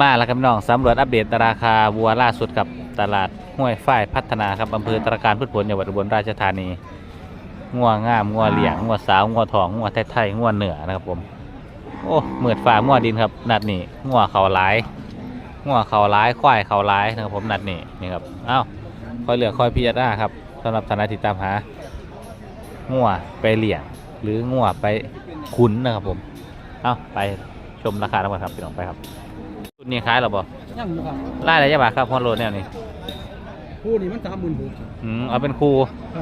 มาแล้วครับพี่น้องสำรวจอัปเดตราคาวัวล่าสุดกับตลาดห้วยฝ้ายพัฒนาครับอำเภอตรการพืชผลจังหวัดอุบลราชธานีงัวงามงัวเหลี่ยงงัวสาวงัวทองงัวไทยๆงัวเหนือนะครับผมโอ้เหมือดฟ้างัวดินครับนัดนี้งัวเขาหลายงัวเขาหลายควายเขาหลายนะครับผมนัดนี้นี่ครับเอ้าคอยเหลือคอยพิจารณาครับสำหรับทนายติดตามหางัวไปเหลี่ยงหรืองัวไปขุนนะครับผมเอ้าไปชมราคาทั้งหมดครับพี่น้องไปครับ ชุดนี้ขายหรอบ่ยังอยู่ครับไล่อะไรยะบาทครับฮอนโรดแนวนี้คู่นี้มันสามหมื่นหกอืมเอาเป็นครู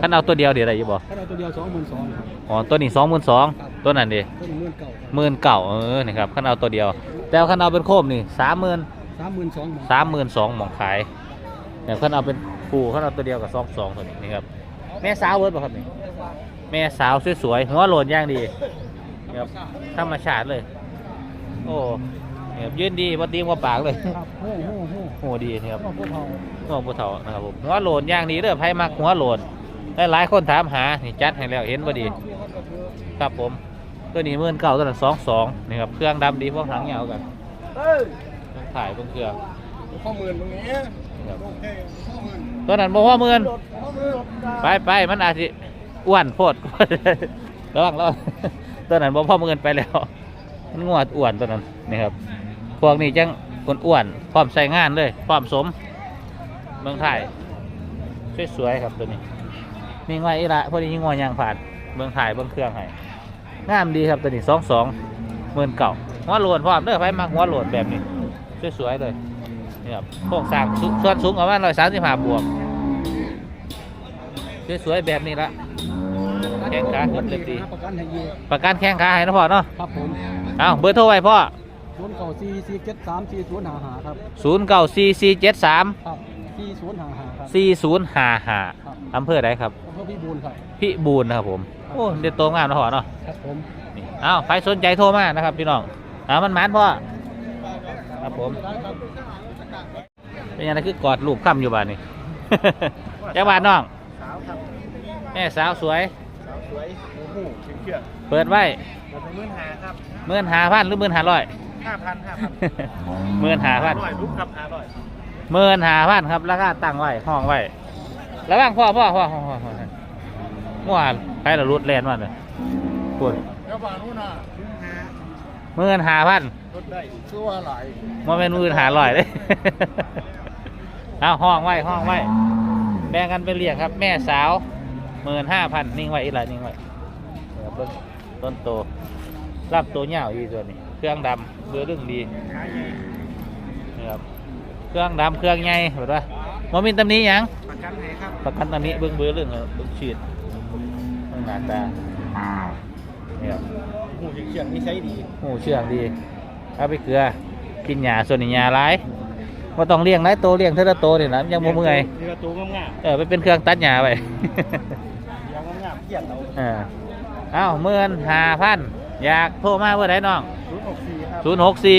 ขั้นเอาตัวเดียวเดี๋ยวได้อยี่บ่ถ้าเราตัวเดียวสองหมื่นสองครับอ๋อตัวนี้สองหมื่นสองตัวนั้นดิตัวนี้หมื่นเก่าหมื่นเก่าเออนี่ครับขั้นเอาตัวเดียว แต่ขั้นเอาเป็นโคมนี่สามหมื่นสามหมื่นสองสามหมื่นสองหมองขายเนี่ยขั้นเอาเป็นครูขั้นเอาตัวเดียวกับสองสองตัวนี้นี่ครับแม่สาวเวิร์ดบ่ครับนี่แม่สาวสวยๆหัวโลนย่างดีนี่ครับธรรมชาติเลย โอ้นี่ ครับยืนดีบ่ตีมว่าปากเลยครับโอ้โหโอ้โหโอ้ดีนี่ครับ พวกเขาหัวผู้เฒ่านะครับผมหัวโหลนอย่างดีเด้อไผมักหัวโหลนหลายๆคนถามหานี่จัดให้แล้วเห็นบ่ดี ครับผม ตัวนี้หมื่นเก่าตัวนั้นสองสองนี่ครับเครื่องดำดีพวกหางยาวกันเอ้ยต้องถ่ายเบิ่งเครื่องข้อหมื่นตรงนี้นี่ครับโอเคข้อหมื่นตัวนั้นบ่พอหมื่นข้อหมื่นไปไปมันอาจสิอ้วนโพด ระวังระวังตัวนั้นบ่พอหมื่นไปแล้ว มันงวดอ้วนตัวนั้นนี่ครับ พวกนี้จังอ้วนๆพร้อมใส่งานเลยพร้อมสมเมืองไทยสวยๆครับตัวนี้มีง่อยอีละพอดียิงงอยยางผ่านเบื้องถ่ายเบื้องเครื่องให้งามดีครับตัวนี้สองสองหมื่นเก่าหัวโหลนพร้อมเด้อไปมาหัวโหลนแบบนี้สวยๆเลยนี่ครับโครงสร้างสุส่วนสูงประมาณร้อยสามสิบห้าบวกสวยๆแบบนี้ละแข้งขาขึ้นเรียบดีประกันให้ยีประกันแข้งขาให้นะพ่อเนาะครับผมเอาเบอร์โทรไว้พ่อ ศูนย์เก่าสี่สี่เจ็ดสามสี่ศูนย์หาหาครับศูนย์เก้าสี่สี่เจ็ดสามครับสี่ศูนย์หาหาครับสี่ศูนย์ห้าห้าครับอำเภอใดครับอำเภอพิบูลครับพิบูลนะครับผมโอ้เด็ดโตงามนะพ่อเนาะครับผมนี่อ้าวใครสนใจโทรมานะครับพี่น้องอ้าวมันหมานพ่อครับผมเป็นยังไงคือกอดลูกค่ำอยู่บ้านนี่จ้าบ้านน้องสาวครับแม่สาวสวยสาวสวยโอ้โหเชื่อเปิดไว้เราเป็นหมื่นหาครับหมื่นหาพันหรือหมื่นหาร้อย ห้าพันห้าพันหมื่นหาพันร้อยลุกครับห้าร้อยหมื่นหาพันครับราคาตั้งไว้ห้องไว้ระวังพ่อพ่อพ่อพ่อพ่อพ่อเมื่อวานใครละรุดแลนมาเลยปวดเจ้าบ้านนู้นน่ะหาหมื่นหาพันรถได้ชื่อว่าหลายมาเป็นหมื่นหาร้อยเลยเอาห้องไว้ห้องไว้แบ่งกันไปเรียกครับ แม่สาวหมื่นห้าพันนิ่งไว้อีกหลายนิ่งไว้เดี๋ยวเบิ่งต้นโตรับตัวเหยาวอีกตัวนี้ เครื่องดำเบือเรื่องดีนี่ครับเครื่องดำเครื่องใหญ่เห็นปะมมีตำหนี้ยังประกันไหนครับประกันตำหนี้เบื้องเบือเรื่องเบื้องฉีดเบื้องหน้าตานี่ครับหูเขียงนี่ใช้ดีหูเชื่องดีเอาไปเกลือกินหญ้าส่วนนี้หญ้าร้ายว่าต้องเลี้ยงหลายโตวเลี้ยงเท่าละโตวนี่นะยังบ่เมื่อยนี่ก็ตัวงามเออไปเป็นเครื่องตัดหญ้าไปๆยังงามๆเขียนเราเออเอ้าเมื่อนหาพันอยากโทรมาเมื่อไหร่น้อง ศูนย์หกสี่ครับศูนย์หกสี่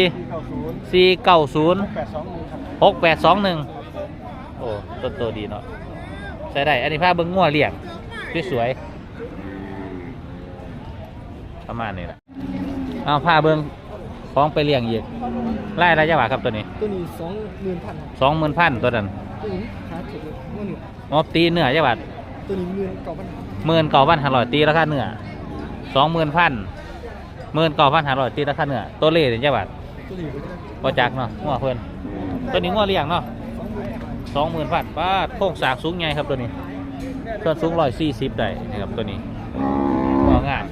สี่เก้าศูนย์สี่เก้าศูนย์แปดสองหนึ่งครับหกแปดสองหนึ่งโอ้ต้นโตดีเนาะใส่ได้ อันนี้ผ้าเบิ้งงัวเลี้ยงสวยๆประมาณนี้แหละเอาผ้าเบิ้งของไปเลี้ยงอีกไล่ระยะหวาครับตัวนี้ตัวนี้สองหมื่นพันครับสองหมื่นพันตัวนั้นตัวนี้ขาเข็ดเลยมื่อหนึ่งงบตีเนื้อจังหวัดตัวนี้หมื่นเก้าพันหมื่นเก้าพันห้าร้อยตีราคาเนื้อสองหมื่นพัน หมื่นเก้าพันห้าร้อยตีราคาเนื้อตัวเล่เนี่ยจังหวัดตัวนี้ก็จะพอจักเนาะงัวเพิ่นตัวนี้งัวเลี้ยงเนาะสองหมื่นพันป้าโค้งสางสูงใหญ่ครับตัวนี้ส่วนสูงร้อยสี่สิบได้นะครับตัวนี้หัวงาม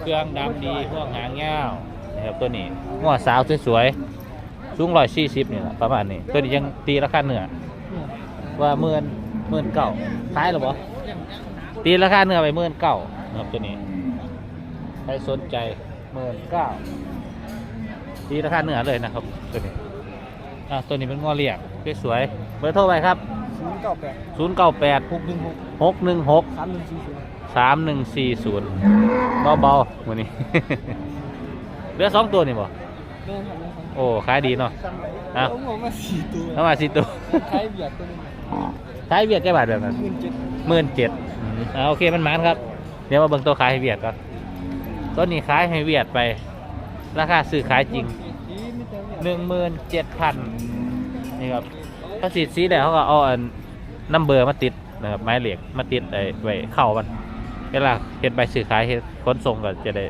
เครื่องดำดีหัวหางยาวนะครับตัวนี้งัวสาวสวยๆสูงร้อยสี่สิบนี่แหละประมาณนี้ตัวนี้ยังตีราคาเนื้อว่าหมื่นหมื่นเก่าขายหรือเปล่าตีราคาเนื้อไปหมื่นเก่านะครับตัวนี้ ใครสนใจหมื่นเก้าตีราคาเนื้อเลยนะครับตัวนี้อะตัวนี้เป็นงอเลี้ยงสวยๆเบอร์โทรไปครับ ศูนย์เก้าแปด0 9 8 หกหนึ่งหก6 1 6 สามหนึ่งสี่ศูนย์3 1 4 0 เบาๆวันนี้ เหลือสองตัวนี่บ่เริ่มครับเริ่มครับโอ้ขายดีเนาะ อะ ผมบอกมาสี่ตัวเข้ามาสิตัว ใช้เบียดตัวนึงขายเวียดแค่บาทแบบนั้น หมื่นเจ็ด หมื่นเจ็ดอ่าโอเคมันหมานครับ เดี๋ยวมาเบิ่งตัวขายให้เวียดก่อน ตัวนี้ขายให้เวียดไป ราคาซื้อขายจริงหนึ่งหมื่นเจ็ดพันนี่ครับถ้าสีดสีแล้วเขาก็เอาอันนัมเบอร์มาติดนะครับไม้เหล็กมาติดไอ้ไว้เข้ามันเวลาเห็นใบสื่อขายเห็นขนส่งก็จะได้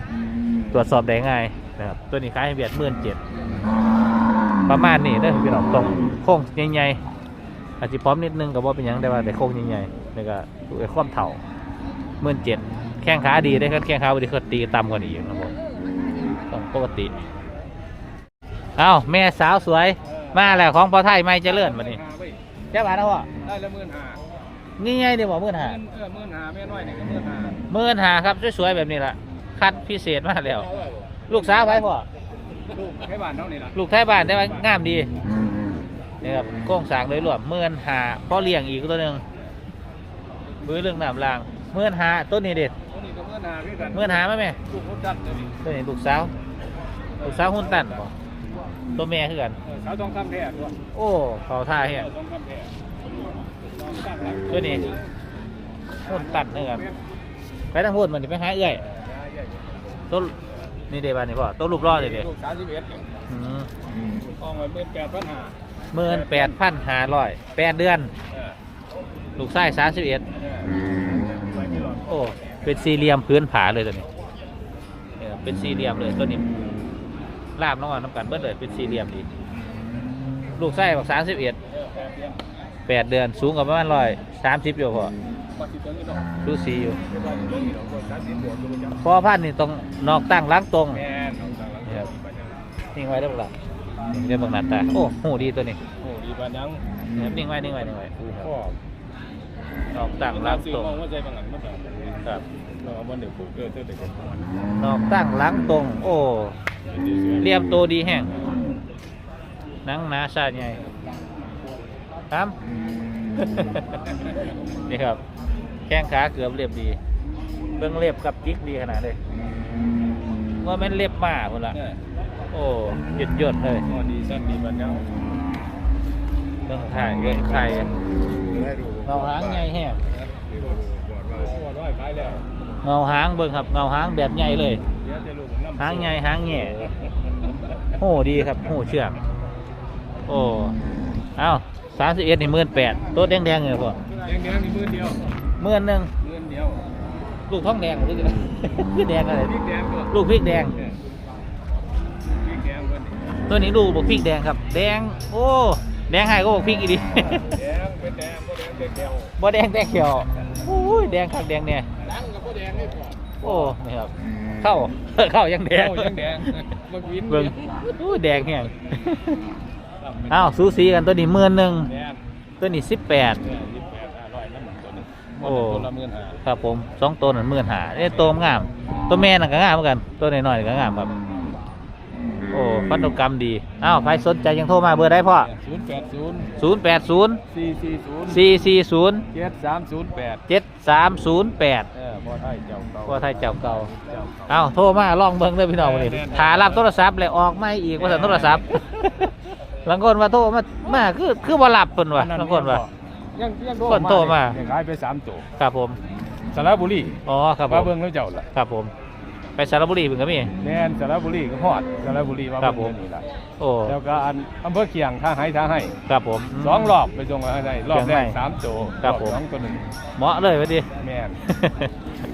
ตรวจสอบได้ง่ายนะครับตัวนี้ขายให้เบียดหมื่นเจ็ดประมาณนี้เด้อพี่น้องตรงโค้งใหญ่ๆอาจจะพร้อมนิดนึงกับว่าเป็นยังแต่ว่าแต่โค้งใหญ่ๆแล้วก็ไอ้ความเถ่าหมื่นเจ็ด แข้งขาดีได้ครับแข้งขาบดีเขาตีต่ำกว่านี้อีกนะครับผมต้องปกติเอาแม่สาวสวย มาแล้วของพอไทยไม่เจริญมานี่เจ้าบ้านนะพ่อได้ละหมื่นห้านี่ไงเดี๋ยวบอกมื่นหาเออหมื่นห้าแม่น้อยนี่ก็หมื่นห้ามื่นหาครับสวยๆแบบนี้ละคัดพิเศษมาแล้ว ลูกสาวไว้พ่อลูกให้บ้านเท่านี้ล่ะลูกไทยบ้านได้ว่างามดีนี่ครับโก้งสร้างโดยรวมมื่นหาพ่อเลี้ยงอีกตัวหนึ่งบื้อเรื่องน้ำรางมื่นหาต้นนี้เด็ด ตัวนี้ก็หมื่นห้าพี่กันมื่นหาไหมแม่ลูกเขาจัดเลยนี่ตัวนี้ลูกสาวลูกสาวหุ่นตันบ่ตัวแม่คือกัน เออเขาต้องทำแท้ตัวโอ้เขาท่าเฮียเออต้องทำแท้ตัวนี้หุ่นตัดนี่ครับไปทางหุ่นมันนี่ไปหาเอื้อยต้นนี่เดบานนี่พ่อต้นรูปรอดเลยเด้ลูกสามสิบเอ็ดกองไว้หมื่นแปดพันห้าหมื่นแปดพันห้าร้อยแปดเดือนเออลูกไส้สามสิบเอ็ดเออไว้ไม่หลอดโอ้ เป็นสี่เหลี่ยมพื้นผาเลยตัวนี้เนี่ยเป็นสี่เหลี่ยมเลยตัวนี้ลาบน้องอ่อนน้ำกันเบิ้ลเลยเป็นสี่เหลี่ยมดีลูกไส้บอกสามสิบเอ็ดเออแปดเดือนแปดเดือนสูงกว่าประมาณร้อยสามสิบอยู่พอพอสิเติมนี่ดอกดูสีอยู่เดี๋ยวเราเติมนี่ดอกสามสิบบวกดูจังพอพันนี่ตรงนอกตั้งล้างตรงแม่นของต่างหลังครับดีปานยังนิ่งไว้ได้ปะล่ะเรียนบางหนาตาโอ้โหดีตัวนี้โอ้ดีปานยังนะครับนิ่งไว้นิ่งไว้นิ่งไว้พ่อนอกตั้งล้างซื้อตรง มองว่าใจบางหลังมันแบบครับเราเอาบนเดี๋ยวปลูกเกิดเกิดแต่เกิดก่อนนอกตั้งล้างตรง โอ้เรียมตัวดีแห้งหนังหนาชาใหญ่ครับ นี่ครับ แข้งขาเกือบเรียบดี เบื้องเรียบกับจิกดีขนาดเลยว่าแม่นเรียบมากคนละเนี่ยโอ้หยุดยดเลยพอดีสั้นดีปานยังเบื้องถ่ายเบื้องไทยให้ดูเงาหางใหญ่แห้งบอดว่า ขายแล้วเงาหางเบิ่งครับเงาหางแบบใหญ่เลยเดี๋ยวจะลูกน้ำหางใหญ่หางแง่โอ้ดีครับโอ้เชือกโอ้เอ้าสามสิบเอ็ดนี่หมื่นแปดตัวแดงๆเลยพ่อแดงแดงนี่มือเดียวหมื่นหนึ่งมือเดียวลูกท้องแดงหรือจะคือแดงอะไรพริกแดงก็ลูกพริกแดงพริกแดงก็นี่ตัวนี้ลูกบอกพริกแดงครับ แดงโอ้ แดงให้ก็บอกพริกอีดีแดงเป็นแดงก็แดงเป็นแก้วบ่แดงแดงเขียวโอ้ยแดงคักแดงเนี่ยดังกับก็แดงนี่ก่อนโอ้นี่ครับเข้าเข้ายังแดงโอ้ยังแดงมากินเบิ่งโอ้ยแดงแห้งอ้าวสูสีกันตัวนี้หมื่นหนึ่งแดงตัวนี้สิบแปดเนี่ยยี่สิบแปดห้าร้อยน้ำหนักตัวหนึงโอ้ตัวละหมื่นห้าครับผมสองตัวนั่นหมื่นหาเนี่ยตัวงาม ตัวแม่นั่นก็งามเหมือนกัน ตัวน้อยๆก็งามครับ โอ้พันธุกรรมดีอ้าวใครสนใจยังโทรมาเบอร์ได้พ่อศูนย์แปดศูนย์ศูนย์แปดศูนย์สี่สี่ศูนย์สี่สี่ศูนย์เจ็ดสามศูนย์แปดเจ็ดสามศูนย์แปดเออพ่อไทยเจ้าเก่าพ่อไทยเจ้าเก่าเจ้าเก่าเอ้าโทรมาลองเบิ่งเด้อพี่น้องวันนี้แน่ๆถารับโทรศัพท์เลยออกไม่อีกว่าสันโทรศัพท์หลังคนว่าโทรมามาคือคือบ่หลับเพิ่นว่ะหลังคนว่ายังยังคนโทรมายังขายไปสามตัวครับผมสระบุรีอ๋อครับผมามเบิ่งแล้วเจ้าล่ะครับผม ไปสระบุรีเพิ่นก็มี แม่นสระบุรีก็ฮอดสระบุรีมาครับเบิ่งผมนี่ล่ะโอ้แล้วก็อันอำเภอเคียงท่าไห้ท่าไห้ครับผม สองรอบไปส่งมาให้รอบแรกเชียงใหม่สามตัวครับอผม สองตัวหนึ่งเหมาะเลยพอดี แม่น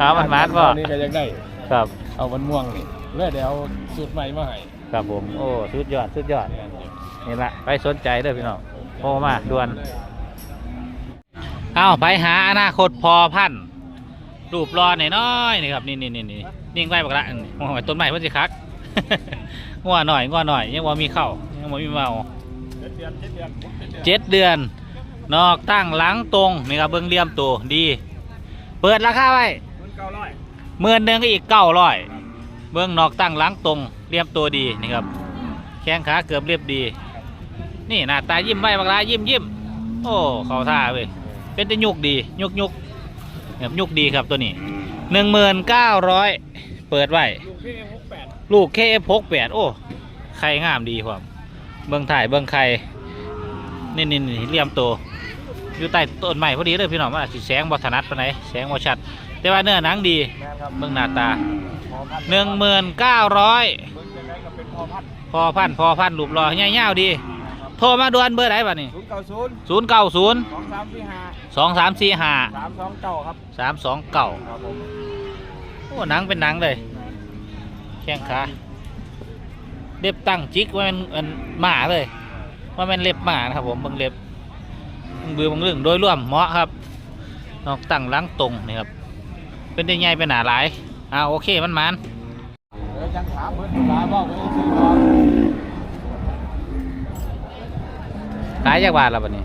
หามันมาดบ่นี่ก็ยังได้ ครับ เอาวันม่วงนี่เลยเดี๋ยวเอาสูตรใหม่มาให้ครับผม โอ้ สุดยอด สุดยอด แม่นอยู่นี่ละไปสนใจเด้อพี่น้องโทรมาด่วน เอาไปหาอนาคตพอพันธุ์รูปรอหน่อยน้อยๆนี่ครับ นี่นี่นี่นี่ นิ่งไว้บักละนี่อยต้นไม้เพิ่นสิคักงัวหน่อยงัวหน่อยยังบ่มีเข้ายังบ่มีเมาเจ็ดเดือนเจ็ดเดือนเจ็ดเดือนนอกตั้งหลังตรงนี่ครับเบิ่งเลี่ยมตัวดี เปิดราคาไว้เก้าร้อยหมื่นหนึ่งก็อีกเก้าร้อยเบื้องนอกตั้งหล้างตรงเรียบตัวดีนี่ครับแข้งขาเกือบเรียบดี นี่หน้าตายิ้มไว้บักลายิ้มยิ้มโอ้เขาท่าเว้ยเป็นแต่ยุกดียุกยุกแบบยุกดีครับตัวนี้หนึ่งหมื่นเก้าร้อย เปิดไว้ ลูกพี่หกแปดลูกเคเอฟหกแปดโอ้ ไข่งามดีครับเบื้องถ่ายเบื้องไข่นี่นี่นี่เรียมตัวอยู่ใต้ต้นไม้พอดีเลยพี่น้องว่าสิแสงบอถนัดปานไหนแสงบอชัด แต่ว่าเนื้อหนังดี แม่นครับเบื้องหน้าตา พอพันหนึ่งหมื่นเก้าร้อยเบิ่งจังไดก็เป็นพอพันพอพันธุ์พอพันธุ์รูปรอเงี้ยาวๆดี โทรมาด่วนเบอร์ไหนบ้านี่ศูนย์เก้าศูนย์ศูนย์เก้าศูนย์สองสามสี่ห้าสองสามสี่ห้าสามสองเก้าครับ สามสองเก้าครับผมโอ้ หนังเป็นหนังเลย แข้งขาเล็บตั้งจิกว่ามันมันหมาเลย ว่ามันเล็บหมานะครับผมบิ่งเล็บเบิ่งเบือบิ่งเรื่องโดยรวมเหมาะครับนอกตั้งล้างตรงนี่ครับ เป็นได้ใหญ่เป็นหนาหลายอ่าโอเคมันมันเดี๋ยวจังถาเพิ่นหลายบอกไว้ซื้อขายจากบาทแล้วบัดนี้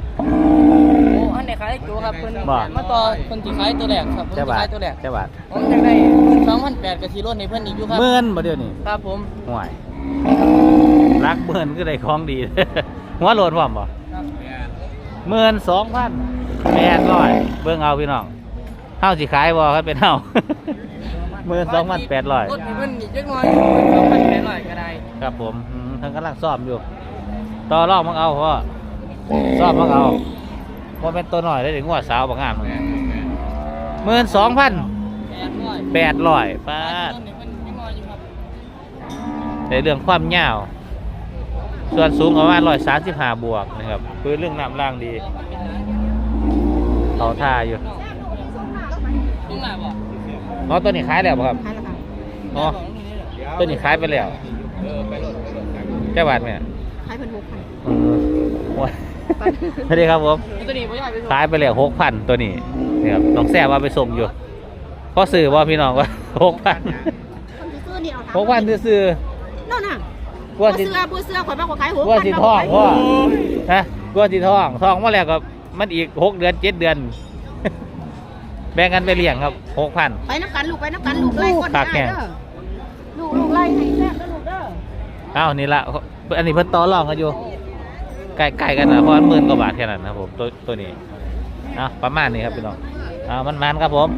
นไหนขายตัวครับเพิ่นบ่ มาต่อเพิ่นสิขายตัวแรกครับเพิ่นเจ้าสิบาขาทยตัวแรกเจ้าบาทผมอยากได้สองพันแปดกับทีรถในเพิ่นอีกอยู่ครับ เมื่อนบ่เดียวนี้ครับผมห่วยรักเมื่อนก็ได้ของดี หัวโหลดพร้อมบ่ครับหมื่นสองพันแปดร้อยเบิ่งเอาพี่น้องเฮาสิขายบ่ครับเป็นเฮาหมื่นสองพันแปดร้อยรถในเพิ่นอีกจักหน่อยสองพันแปดร้อยก็ได้ครับผมอืมทั้งกำลังซ่อมอยู่ ต่อรอบมังเอาพ่อซ่อมมังเอา ว่าเป็นตัวหน่อยได้ถึงหัวสาวบางงามหมื่นสองพันแปดร้อยแปดร้อยป้าขายดตัวในเพิ่นจักหน่อยอยู่ครับในเรื่องความยาว ส่วนสูงประมาณร้อยสามสิบห้าบวกนะครับพื้นเรื่องน้ำล่างดีเขาท่าอยู่ตรงหน้าบ่อ๋อตัวนี้ขายแล้วบ่ครับขายแล้วครับอ๋อตัวนี้ขายไปแล้วเจ้าบาทไหมขายเพิ่น6,000อืมโอ้ย สวัสดีครับผมตัวนี้บ่ย่อยไปส่งขายไปแล้วหกพันตัวนี้นี่ครับน้องแซ่ว่าไปส่งอยู่พอซื้อว่าพี่น้องว่าหกพันคนที่ซื้อนี่เอาหกพันซื้อนั่นน่ะๆกผู้ว่าสิเสื้อผู้เสื้อข่อยมากกว่าขายหัวกว่าสิท้องพ่อฮะกว่าสิท้องท้องมาแล้วก็มันอีกหกเดือนเจ็ดเดือน แบ่งกันไปเลี้ยงครับหกพันไปน้ำกันลูกไปน้ำกันลูกไล่คนขาได้ดแน่เด้อลูกลูกไล่ให้แซ่บแล้วลูกเด้ออ้าวนี่ละอันนี้เพิ่นต่อรองกันอยู่ ใกล้ๆกันนะเพราะมัหมื่นกว่าบาทแค่นั้นนะผมตัวตัวนี้เอาประมาณนี้ครับพี่น้องเอามันมันครับผม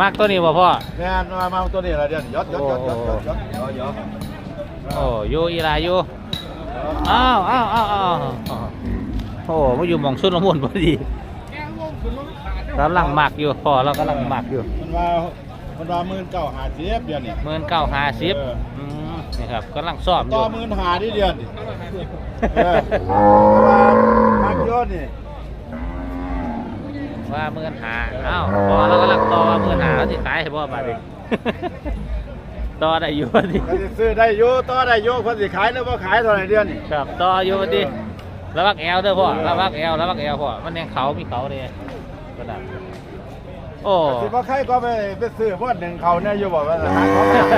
มากตัวนี้บ่พ่อแม่นมาตัวนี้ละเดืยวยดยดยดยศยศยศยศโอ้ยอีลาอยู่อ้าวอ้าวอ้าวอ้าวโอ้มาอยู่มองชุดละมุนพอดีกำลังหมักอยู่พ่อเรากำลังหมักอยู่มันว่า มันว่าหมื่นเก้าหาเสียบเดียวนี่ หมื่นเก้าห้าสิบเอออืมนี่ครับกำลังซ่อมอต่อยู่ หมื่นหาที่เดียวนี่เออเพราะว่ามักยศนี่ว่าหมื่นหาอ้าวพอเรากำลังต่อว่าหมื่นหาแล้วสิขายให้พ่อบาทเองต่อได้อยู่พอดีก็สิซื้อได้อยู่ต่อได้อยู่คนสิขายหรือบ่ขายเท่าไหร่เดือนนี่ครับต่ออยู่พอดีระวักแอลเด้อพ่อระวักแอลระวักแอลพ่อมันยังเขามีเขาเลยกระดาษ โอ้สิบ่ใครก็ไปไปซื้อบ่หนึ่งเขาเนี่ยอยู่บ่ว่าหาของห่าง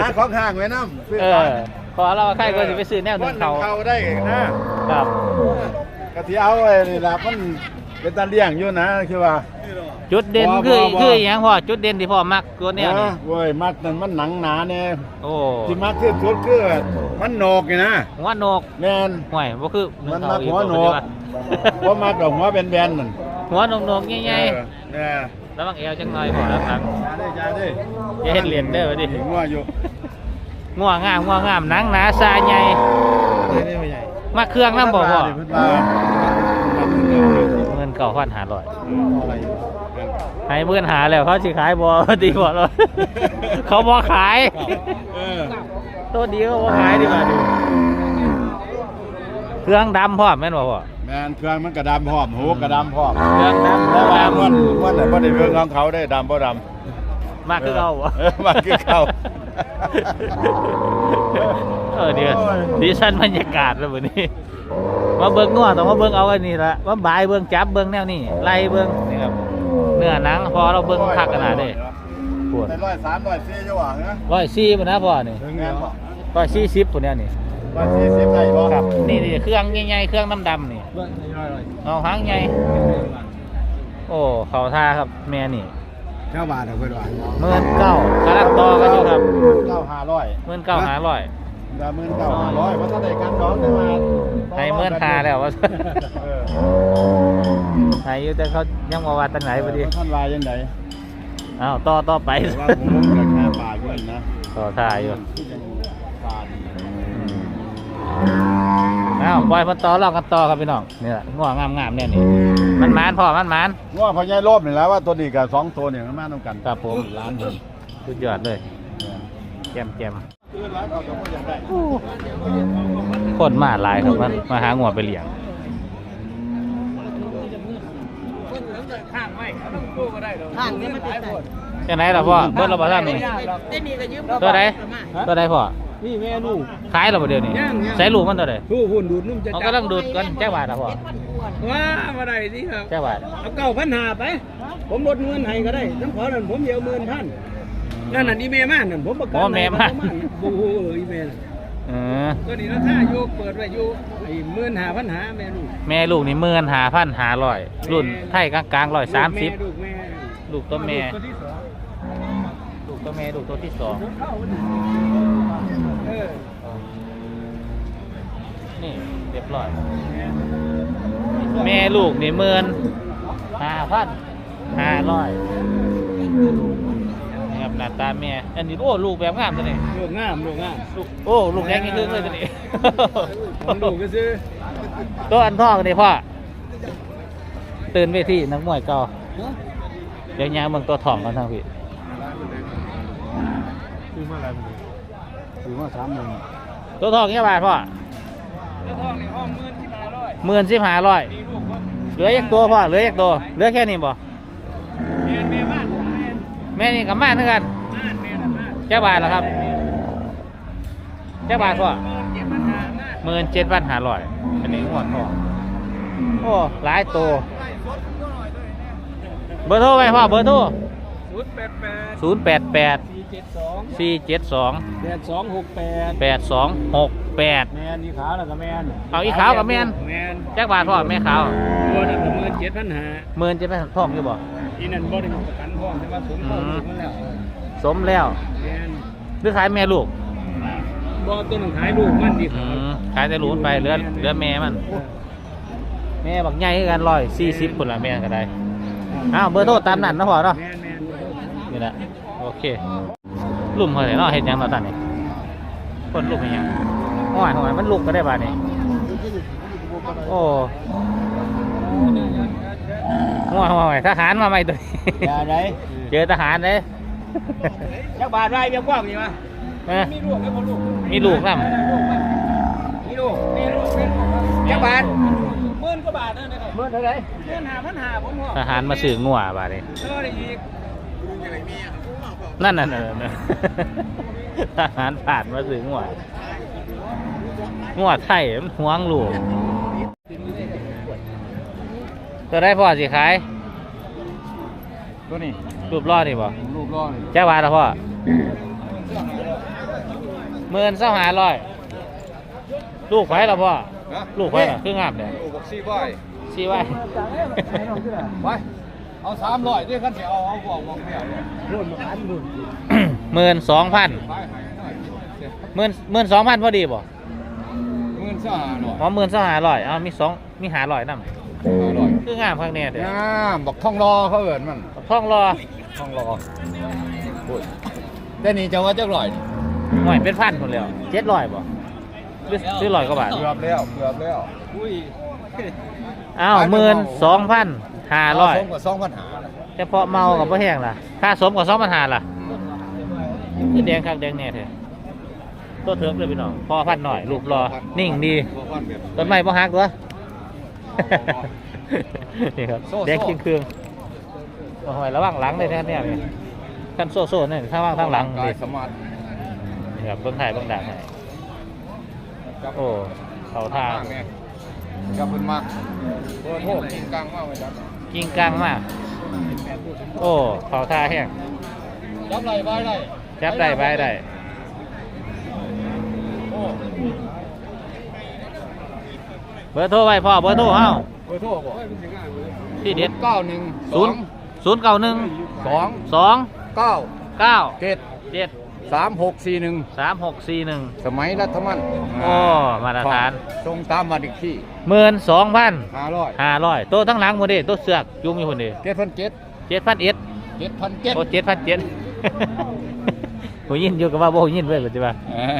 หาของห่างไว้นำซื้อเออขอเราใครก็จะไปซื้อแนวหบ่นึ่งหนึ่เขางเขาได้นะครับก็สิเอาไอ้นี่ล่ะมันเป็นตาเลี้ยงอยู่นะคือว่า จุดเด่นบ่คือบ่บ่ คืออหย่างพ่อจุดเด่นที่พ่อมักตัวเนี้ยนี่เออเว้ยมัดนั่นมันหนังหนาเนี่ยโอ้ที่มัดที่สุดคือมันโหนกนี่นะหัวโหนกแม่นห่วยบ่คือหมันงมัเขาดอีหัวโหนกบ่เพราะมัดกับหัวเป็นแบนๆนั่นหัวโหนกโหนกใหญ่เออ เนี่ยๆระวังเอวจังหน่อยพ่อแล้วครับยาได้ยาได้อย่าเฮ็ดเหรียญเด้อดิถึงว่าอยู่งัวงามงัวงามหนังหนาซาใหญ่นี่นี่ไม่ใหญ่มาเครื่องนำบ่พ่อเพิ่นว่าเพิ่นว่าเงินเก่าพันหาร้อยอะไรอยู่เพิ่นให้เพื่อนหาแล้วเขาสิขายบ่ดีบ่เลยเขาบ่ขายเออตัวดีเขาบ่ขายดีกว่าดูเครื่องดำพร้อมแม่นบ่พ่อ แม่นเครื่องมันกระดำพร้อมหูกระดำพร้อมเครื่องดำเพราะว่าดำมันมันไหนบ่ได้เรื่องของเขาได้ดำบ่ดำมากคือเขาบ่เออมากคือเขาเออเดี๋ยวโอ้ยดิฉันบรรยากาศแล้ววันนี้มาเบิ่งงัวต้องมาเบิ่งเอาอันนี้ละมาบายเบิ่งจับเบิ่งแนวนี้ไล่เบิ่งนี่ครับเนื้อหนังพอเราเบิ่งคักขนาดนี้ปวดได้ร้อยสามร้อยสี่จังหวะเหรอร้อยสี่ปุ่นนะพ่อนี่ถึงแม่นบ่ร้อยสี่สิบปุ่นเนี่ยนี่ ร้อยสี่สิบได้บ่ครับนี่นี่เครื่องใหญ่ๆเครื่องดำๆนี่เอาหางใหญ่โอ้เขาท่าครับแม่นี่เก้าบาทเอาเพิ่นว่าหมื่นเก้ากำลังต่อกันอยู่ครับเก้าห้าร้อยหมื่นเก้าหาร้อยเดือนหมื่นเก้าห้าร้อยเพราะถ้าได้การร้องได้มาให้หมื่นหาแล้วว่าเออให้อยู่แต่เขายังมาว่าตั้งไหนพอดีท่านวายยังไงอ้าวต่อต่อไปว่าผมราคาบาทเงินนะต่อท่าอยู่ ที่ยังบาทอืมอ้าวปล่อยมันต่อรองกันต่อครับพี่น้องนี่แหละง่วงงามงามๆเนี่ยนี่มันหมานพ่อมันหมานง้อพญายรบนี่แหล้วว่าตัวนี้กับสองตัวเนี่ยมันมาต้องกันครับผมล้านหนึ่งสุดยอดเลยแจมแจมคือร้านเขาจะไม่อยากได้คนมาหลายครับมันมาหางัวไปเลี้ยงข้างไม่เขาต้องกู้ก็ได้หรอกข้างนี้มันติดใจจังไหนล่ะพ่อเบิ้ลเราบ่ท่านนี่เต้นนี่ก็ยืมตัวใดตัวใดพ่อ นี่แม่ลูก ขายเราบ่เดียวนี้ยังยัง ใส่ลูกมันตัวใดผู้หุ่นดูดนุ่มจะเขากำลังดูดกันแจ้งบาทนะพ่อว้ามาได้สิครับ แจ้งบาทเอาเก้าพันหาไป ผมลดเงินให้ก็ได้น้ำขอนั่นผมเดียวหมื่นพันนั่นน่ะอีเมมานนั่นผมประกันอ๋อแม่มาโอ้โหอีเมลเออตัวนี้ราคาอยู่เปิดไว้อยู่ไอ้หมื่นหาพันหาแม่ลูกแม่ลูกนี่หมื่นหาพันหาร้อยรุ่นไทยกลางๆร้อยสามสิบลูกแม่ลูกตัวแม่ ลูกตัวที่สองลูกตัวแม่ลูกตัวที่สอง เออนี่เรียบร้อย แม่ลูกนี่หมื่นห้าพันห้าร้อยนี่ครับหน้าตาแม่ อันนี้โอ้ลูกแบบงามตัวนี้ลูกงามลูกงามลูกโอ้ลูกแดงยิ่งขึ้นเลยตัวนี้ผมลูกก็ซื้อตัวอันทองนี่พ่อตื่นเวทีนักมวยเก่าเดี๋ยวยางเมืองตัวทองกันทั้งพี่คือเมื่อไหร คือเมื่อสามหนึ่งตัวทองเงี้ยบาทพ่อแล้วทองในห้องหมื่นที่มาร้อยหมื่นสิบห้าร้อยมีลูกว่าเหลืออีกตัวพ่อเหลืออีกตัวเหลือแค่นี้บ่แม่แม่บ้านแม่แม่นี่กับม่านเท่ากันบ้านแม่น่ะบ้านแจ้าบาทเหรอครับแจ้าบาทพ่อเก็บปัญหามาหมื่นเจ็ดพันห้าร้อยอันนี้งวดพ่อโอ้หลายตัวเบอร์โทรไปพ่อเบอร์โทรศูนย์แปดแปด ศูนย์แปดแปดสี่เจ็ดสองสี่เจ็ดสองแปดสองหกแปดแปดสองหกแปดแมนอีขาวแล้วก็แมนเอาอีขาวกับแม่นแมนแจ้าบาทพ่อแม่ขาวตัวนั้นก็หมื่นเจ็ดพันหาหมื่นเจ็ดพันทองอยู่บ่อีนั่นบ่ได้มีประกันพร้อมแต่ว่าผมเข้าลูกมันแล้วสมแล้วแมนหรือขายแม่ลูกบ่ตัวนึงขายลูกมันดีอืมขายแต่ลูกมันไปเหลือเหลือแม่มันแม่บักใหญ่คือกันร้อยสี่สิบคนละแม่ก็ได้อ้าวเบอร์โทรตามนั้นนะพ่อเนาะแมนแมนนี่แหละโอเค ลุ่มเขาเลยเนาะเห็นยังตอนนี้คนลุ่มเป็นหยังห้อยห้อยมันลุกก็ได้บ้านี่โอ้ห้อยห้อยทหารมาใหม่ตัวนี้อย่าได้เจอทหารเลยจักบาทไรเบี้ยกว้างนี่มาเอ้ยมีลูกแล้วบ่ลูกมีลูกนำมีลูกมีลูกมีลูกจักบาทหมื่นกว่าบาทนั่นนะครับหมื่นเท่าไหร่หมื่นห้าพันห้าผมว่าทหารมาสื่องัวบ้านี่เออได้อีก นั่นน่ะนั่นน่ะทหารผ่านมาสื่องัวงัวไทยมันหวงลูกตัวได้พ่อสิขายตัวนี้รูปรอดนี่บ่ลูกร้อยแจ้าวาแล้วพ่อหมื่นเศร้าหาร้อย ลูกไฟแล้วพ่อ ลูกไฟล่ะคืองามเลยลูกบอกสี่บ่อยซีไว้ไป เอาสามร้อยด้วยกันสิเอาเอาบอกบอกเดียวรุ่นมาอันรุ่นหมื่นสองพันไปให้หน่อยหมื่นหมื่นสองพันพอดีบ่หมื่นสามหน่อยอ๋อหมื่นเศร้าหาร้อยเอามีสองมีหาร้อยนำห้าร้อยคืองามข้างเนี่ยเด้องามบอกท่องรอเขาเอินมันท่องรอท่องรอโอ้ยแต่นี่จะว่าจักร้อยนี่หน่อยเป็นพันคนแล้วเจ็ดร้อยบ่หรือซื้อร้อยกว่าบาทเกือบแล้วเกือบแล้วอุ้ยอ้าวหมื่นสองพัน ห้าร้อยสองกว่าสองพันหาเฉพาะเมากับพ่แห้งล่ะค่าสมกับสองพันหาล่ะคือแดงคักแดงแน่เถอะตัวเถิกเลยพี่น้องพอพันหน่อยรูปรอ นิ่งดีต้นไม้บ่หักตัวนี่ครับโซ่แดงจริงเครื่องโอ้ยระวังหลังเลยแท้เนี่ยนี่ขั้นโซ่โซ่เนี่ยข้างล่างข้างหลังกานี่ยสมาธินี่ครับเบื้องถ่ายเบื้องดังให้โอ้เขาทางเนี่ยกับเพิ่นมาเปิดโทษกินกลางมากเลยครับ กิ้งกลางมาก โอ้เขาท่าแห้งจับไรใบไรจับได้ไปได้โอ้เบอร์โทรไว้พ่อเบอร์โทรเฮาเปิดโทษบ่ที่เด็ดเก้าหนึ่งศูนย์ศูนย์เก้าหนึ่งสองสองเก้าเก้าเจ็ดเจ็ด สามหกสี่หนึ่งสามหกสี่หนึ่งสมัยรัฐมันโอ้มาตรฐานตรงตามมาอีกที่หมื่นสองพันห้าร้อยห้าร้อยตัวทั้งหลังหมดเด้ตัวเสือกยุงอยู่คนเดีเจ็ดพันเจ็ดเจ็ดพันเอ็ดเจ็ดพันเจ็ดโอ้เจ็ดพันเจ็ดผมยินอยู่กับว่าโบยินเว้ยปัจจุบันเออ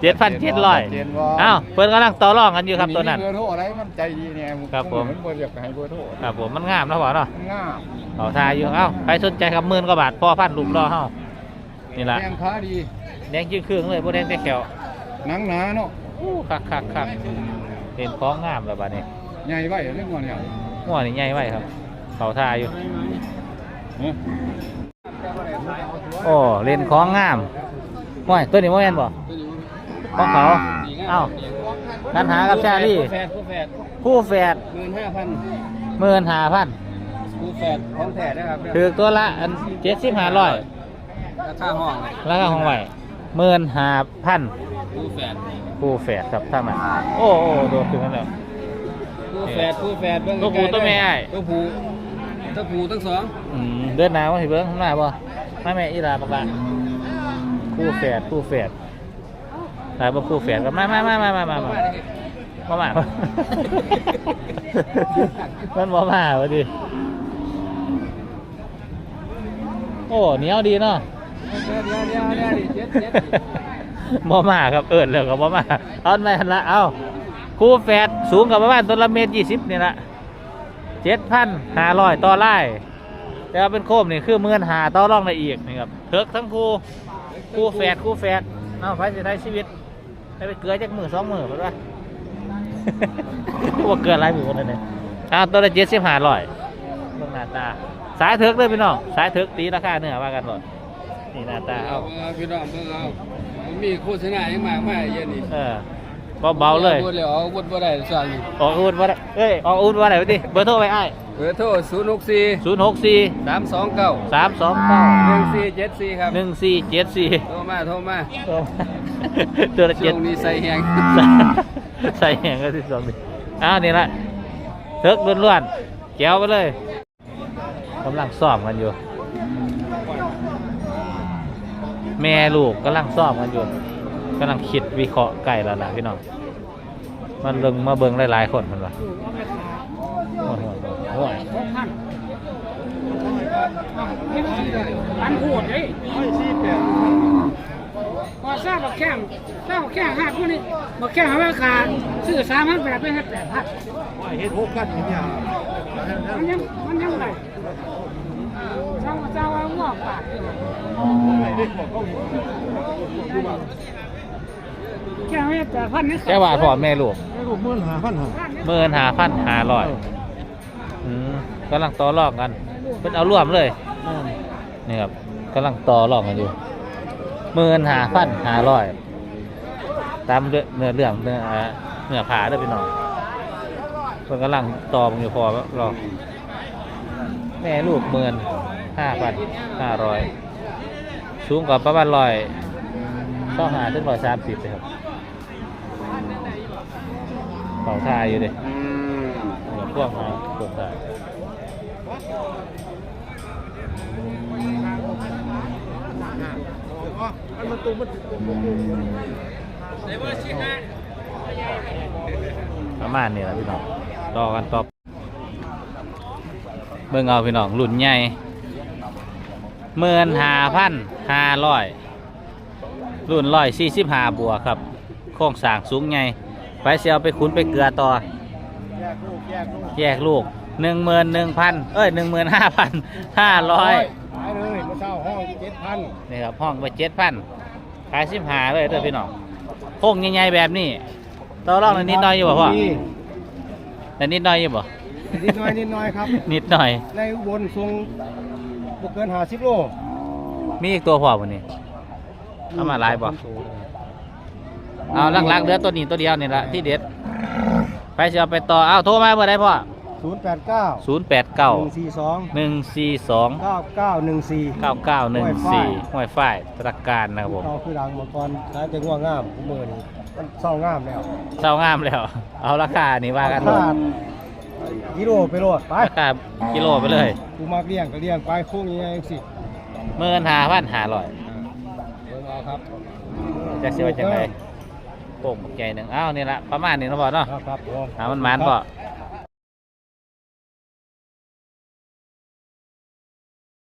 เจ็ดพันเจ็ดร้อยเจ็ดบ่อ้าวเพิ่นกำลังต่อรองกันอยู่ครับตัวนั้นมีเบอร์โทรอะไรมันใจดีเนี่ยครับผมนบ่เรียกให้เบอร์โทรครับผมมันงามนะพ่อเนาะมันงามเขาทายอยู่เอ้าใครสนใจครับหมื่นกว่าบาทพ่อพันลูกรอเฮา นี่ล่ะแข้งขาดีแดงยืดเครื่องเลยบ่แดงแต่แขวหนังหนาเนาะอู้คักคักคักเป็นของงามแล้วบัดนี้ใหญ่ไว้เรื่องว่าเนี่ยหัวนี่ใหญ่ไว้ครับเขาทายอยู่โอ้เล่นของงามห้วยตัวนี้โมแมนบ่ของเขาเอ้ากันหากับชาลี่แฟดคู่แฟดคู่แฝดหมื่นห้าพันหมื่นห้าพันคู่แฟดของแท้นะครับถือตัวละอันเจ็ดสิบห้าร้อย ราคาห้องเนี่ยราคาองไหวหมื่นห้าพันผู้แฝดคู่แฝดครับถ้ามันโอ้โอ้โดดถึงนั้นแล้ว ผู้แฝดผู้แฝดเบิ่งตัวผู้ตัวแม่อ้าย ตัวผู้ตัวผู้ตั้งสองเดือนหนาวเห็นเบิ้งข้างหน้าบ่ม่แม่อีลาปากละคู่แฝดคู่แฝดหลายบ่คู่แฝดก็มามามามามามามามามา มันบ่มาพอดีโอ้เหนียวดีเนาะ บ่มาครับเอิดเลยก็บ่มาเอาไปหันละเอาคู่แฝดสูงกับประมาณต้นละเมตรยี่สิบนี่ละเจ็ดพันห้าร้อยต่อไร่แต่ว่าเป็นโคมนี่คือเมื่นหาต่อร่องได้อีกนี่ครับเถิกทั้งคู่คู่แฝดคู่แฝดเอาไปสิได้ชีวิตได้ไปเกลือจากมือสองมือเพิ่นว่าว่าเกลือหลายมือคนนั้นเลยเอาตัวละเจ็ดสิบห้าร้อยเบิ่งหน้าตาสายเถิกเลยพี่น้องสายเถิกตีราคาเนื้อว่ากันหมด นี่หน้าตาเอาเอาพี่น้องเบิ่งเอามันมีโฆษณาอย่างมากมายเยอะนี่เออเบาๆเลยพูดเลยเอาพูดบ่ได้สั่งนี่ออกอูดว่าได้เอ้ยออกอูดว่าไหนวะดิเบอร์โทรไปไอ้เบอร์โทร064ศูนย์หกสี่329สามสองเก้า1474ครับหนึ่งสี่เจ็ดสี่โทรมาโทรมาตัวละช่เจ็วดงนี้ใส่แหงใส่แหงก็ที่สองดิอ้าวนี่ละเทิกล้วนๆแก้วไปเลยกำลังซ้อมกันอยู่ แม่ลูกกำลังซ้อมกันอยู่กำลังคิดวิเคราะห์ไก่แล้วล่ะพี่น้องมันเบิ่งมาเบิ่งหลายๆคนมันวะโอ้ยโอ้ยโอ้ยอันโหดเลยพอทราบบักแข้งทราบบักแข้งห้าคนนี้บักแข้งหาว่าขาซื้อสามพันแปดไปให้แปดพันเฮ็ดพวกกันอย่างเงี้ยมันยังมันยังไร เจ้าเจ้าว่าง่วงปากแค่ไม่แปดพันนี่แค่ว่าพ่อแม่ลูกลูกมื่นหาพันหาเมื่นหาพันหาร้อยอืมกำลังต่อรองกันเพิ่นเอาร่วมเลยนี่ครับกำลังต่อรองกันอยู่เมื่นหาพันหาร้อยตามเรื่องเนื้อเรื่องเนื้ออ่าเนื้อผาเด้อพี่น้องเพิ่นกำลังต่อมันอยู่พอรอ แม่ลูกเมื่นห้าพันห้าร้อยสูงกว่าประมาณร้อยก็หาถึงร้อยสามสิบเลยครับเขาทายอยู่ดิเดี๋ยวพวกมาพวกทายประมาณนี้แหละพี่น้องต่อกันต่อ เบิ่งเอาพี่น้องรุ่นใหญ่เมื่นหาพันห้าร้อยรุ่นร้อยสี่สิบห้าบัวกครับโครงสร้างสูงใหญ่ไปเสียเอาไปขุนไปเกลือต่อ แยกลูกแยกลูกแยกลูกหนึ่งหมื่นหนึ่งพันเอ้ยหนึ่งหมื่นห้าพันห้าร้อยขายเลยมาเช่าห้องเจ็ดพันนี่ครับห้องไปเจ็ดพันขายสิบหาเลยเด้อพี่น้องโค้งใหญ่ๆแบบนี้ต่อรองนิดหน่อยอยู่บ่พ่อแต่นิดหน่อยอยู่บ่ นิดหน่อยนิดหน่อยครับ นิดหน่อย ในอุบลทรงบ่เกินหาสิบโล มีอีกตัวพ่อวันนี้เอามาหลายบ่เอาลักๆเหลือตัวนี้ตัวเดียวนี่ละที่เด็ด ไปเสียเอาไปต่อเอาโทรมาเมื่อไรพ่อศูนย์แปดเก้าศูนย์แปดเก้าหนึ่งสี่สองหนึ่งสี่สองเก้าเก้าหนึ่งสี่เก้าเก้าหนึ่งสี่ห้วยฝ้ายตระการนะครับผมเราคือดังมาก่อนร้านจะง่วงงามกูมือนี่มันเศร้างามแล้วเศร้างามแล้ว เอาราคานี่ว่ากันหมดขาด กิโลไปโลดไปราคากิโลไปเลยกูมักเลี้ยงก็เลี้ยงไปโค้งยังไงสิเมื่อหาพันหาร้อยเบิ่งเอาครับจะเสียว่าจังไงโป่งบักใหญ่หนึ่งอ้าวนี่ละประมาณนี้นะพ่อเนาะครับครับผมหามันมันพ่อค